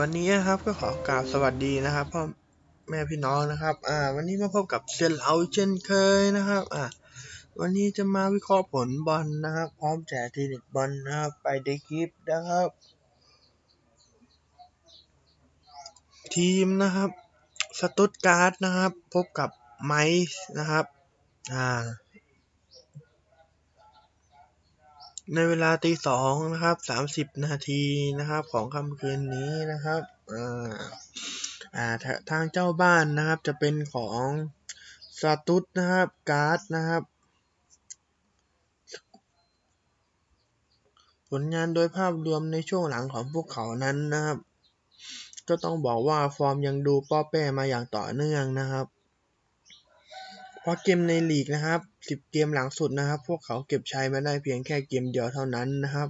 วันนี้นะครับก็ขอกราบสวัสดีนะครับพ่อแม่พี่น้องนะครับอ่าวันนี้มาพบกับเซนเหลาเช่นเคยนะครับอ่าวันนี้จะมาวิเคราะห์ผลบอลนะครับ พร้อมแจกทีเด็ดบอลนะครับไปในคลิปนะครับ ทีมนะครับ สตุตการ์ดนะครับ พบกับไมซ์นะครับอ่า ในเวลาตีสองนะครับสามสิบนาทีนะครับ ของค่ำคืนนี้นะครับอ่าอ่าทางเจ้าบ้านนะครับจะเป็นของสตุตนะครับการ์ดนะครับ ผลงานโดยภาพรวมในช่วงหลังของพวกเขานั้นนะครับ ก็ต้องบอกว่าฟอร์มยังดูป้อแป้มาอย่างต่อเนื่องนะครับ ราะเกมในลีกนะครับ 10 เกมหลังสุดนะครับ พวกเขาเก็บชัยมาได้เพียงแค่เกมเดียวเท่านั้นนะครับ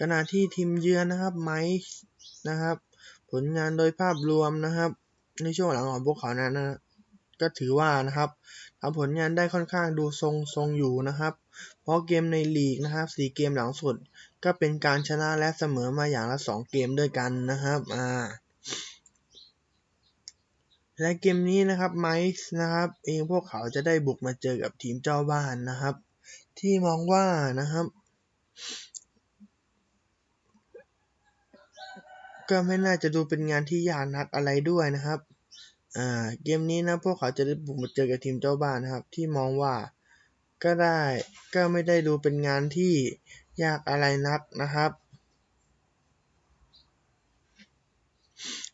ขณะที่ทีมเยือนนะครับไมซ์นะครับ ผลงานโดยภาพรวมนะครับ ในช่วงหลังของพวกเขานั้นนะก็ถือว่านะครับทำผลงานได้ค่อนข้างดูทรงทรงอยู่นะครับ เพราะเกมในลีกนะครับ4เกมหลังสุด ก็เป็นการชนะและเสมอมาอย่างละ 2 เกมด้วยกันนะครับอ่า และเกมนี้นะครับไมซ์นะครับ เองพวกเขาจะได้บุกมาเจอกับทีมเจ้าบ้านนะครับ ที่มองว่านะครับ ก็ไม่น่าจะดูเป็นงานที่ยากนักอะไรด้วยนะครับอ่าเกมนี้นะพวกเขาจะได้บุกมาเจอกับทีมเจ้าบ้านนะครับ ที่มองว่าก็ได้ก็ไม่ได้ดูเป็นงานที่ยากอะไรนักนะครับ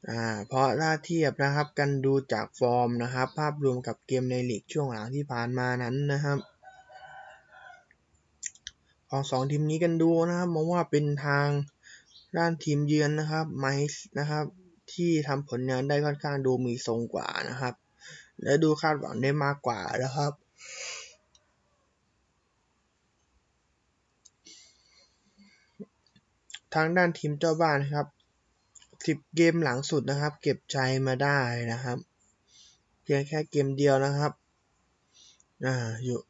อ่าเพราะถ้าเทียบนะครับกันดูจากฟอร์มนะครับ ภาพรวมกับเกมในลีกช่วงหลังที่ผ่านมานั้นนะครับของสองทีมนี้กันดูนะครับมองว่าเป็นทางด้านทีมเยือนนะครับไมซ์นะครับ ที่ทำผลงานได้ค่อนข้างดูมีทรงกว่านะครับ และดูคาดหวังได้มากกว่านะครับทางด้านทีมเจ้าบ้านนะครับ 10เกมหลังสุดนะครับ เก็บใจมาได้นะครับ เพียงแค่เกมเดียวนะครับอ่าอยู่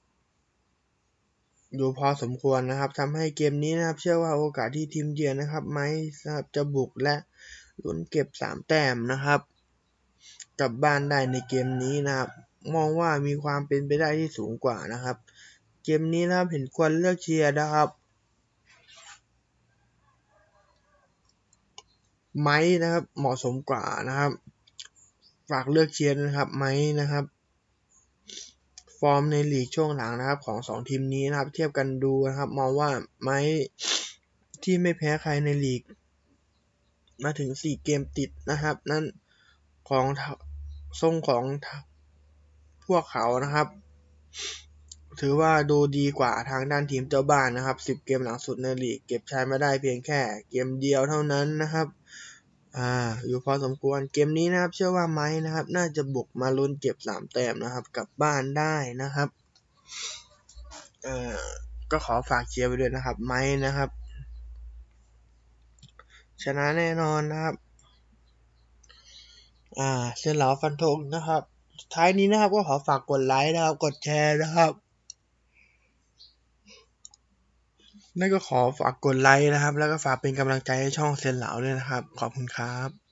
อยู่พอสมควรนะครับทำให้เกมนี้นะครับ เชื่อว่าโอกาสที่ทีมเยือนนะครับไมซ์นะครับจะบุกและลุ้นเก็บ 3 แต้มนะครับกลับบ้านได้ในเกมนี้นะครับ มองว่ามีความเป็นไปได้ที่สูงกว่านะครับ เกมนี้นะครับเห็นควรเลือกเชียร์นะครับ ไม้นะครับ เหมาะสมกว่านะครับ ฝากเลือกเชียร์นะครับไม้นะครับ ฟอร์มในลีกช่วงหลังนะครับ ของสองทีมนี้นะครับ เทียบกันดูนะครับมองว่าไม้ที่ไม่แพ้ใครในลีก มาถึงสี่เกมติดนะครับ นั่นของทรงของพวกเขานะครับ ถือว่าดูดีกว่าทางด้านทีมเจ้าบ้านนะครับ 10 เกมหลังสุดในลีก เก็บชัยมาได้เพียงแค่เกมเดียวเท่านั้นนะครับอ่าอยู่พอสมควรเกมนี้นะครับ เชื่อว่าไม้นะครับ น่าจะบุกมาลุ้นเก็บ 3 แต้มนะครับกลับบ้านได้นะครับเอ่อก็ขอฝากเชียร์ไปด้วยนะครับ ไม้นะครับ ชนะแน่นอนนะครับ อ่าเส้นเหลาฟันธงนะครับท้ายนี้นะครับก็ขอฝากกดไลค์นะครับ กดแชร์นะครับ นั่นก็ขอฝากกดไลค์นะครับ แล้วก็ฝากเป็นกำลังใจให้ช่องเซนเหลาด้วยนะครับ ขอบคุณครับ